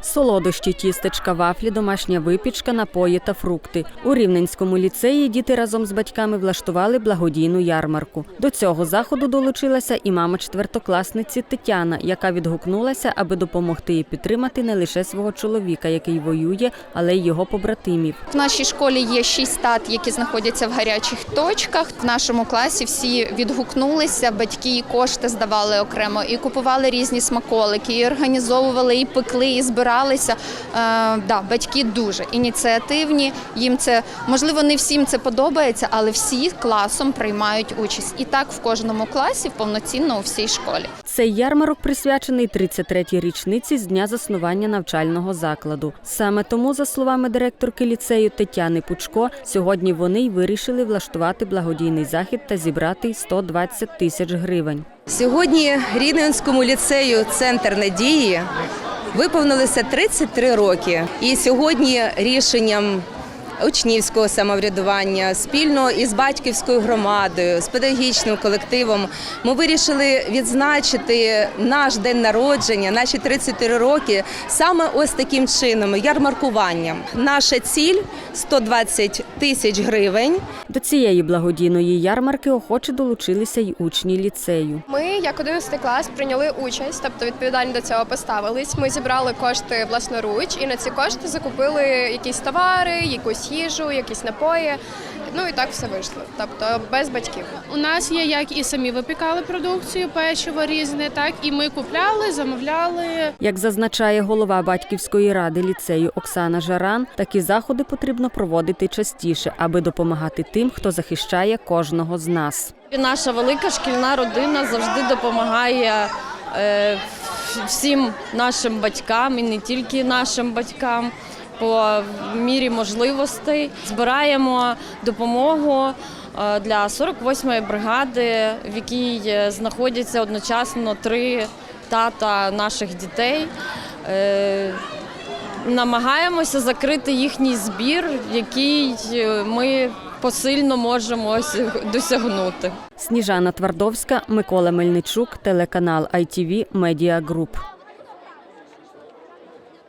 Солодощі, тістечка, вафлі, домашня випічка, напої та фрукти. У Рівненському ліцеї діти разом з батьками влаштували благодійну ярмарку. До цього заходу долучилася і мама четвертокласниці Тетяна, яка відгукнулася, аби допомогти і підтримати не лише свого чоловіка, який воює, але й його побратимів. В нашій школі є шість стат, які знаходяться в гарячих точках. В нашому класі всі відгукнулися, батьки і кошти здавали окремо, і купували різні смаколики, і організовували, і пекли, і збиралися. Е, да, батьки дуже ініціативні. Їм це можливо не всім це подобається, але всі класом приймають участь. І так в кожному класі повноцінно у всій школі. Цей ярмарок присвячений 33-й річниці з дня заснування навчального закладу. Саме тому, за словами директорки ліцею Тетяни Пучко, сьогодні вони й вирішили влаштувати благодійний захід та зібрати 120 тисяч гривень. Сьогодні Рівненському ліцею Центр надії виповнилося 33 роки. І сьогодні рішенням учнівського самоврядування спільно із батьківською громадою, з педагогічним колективом ми вирішили відзначити наш день народження, наші 33 роки саме ось таким чином ярмаркуванням. Наша ціль 120 тисяч гривень. До цієї благодійної ярмарки охоче долучилися й учні ліцею. Ми, як 11 клас, прийняли участь, тобто відповідально до цього поставились. Ми зібрали кошти власноруч і на ці кошти закупили якісь товари, якусь їжу, якісь напої. Ну і так все вийшло. Тобто без батьків. У нас є як і самі випікали продукцію, печиво різне, так і ми купляли, замовляли. Як зазначає голова батьківської ради ліцею Оксана Жаран, такі заходи потрібно проводити частіше, аби допомагати тим, хто захищає кожного з нас. Наша велика шкільна родина завжди допомагає е, всім нашим батькам і не тільки нашим батькам. По мірі можливостей збираємо допомогу е, для 48-ї бригади, в якій е, знаходяться одночасно три тата наших дітей. Е, Намагаємося закрити їхній збір, який ми посильно можемо досягнути. Сніжана Твардовська, Микола Мельничук, телеканал ITV Media Group.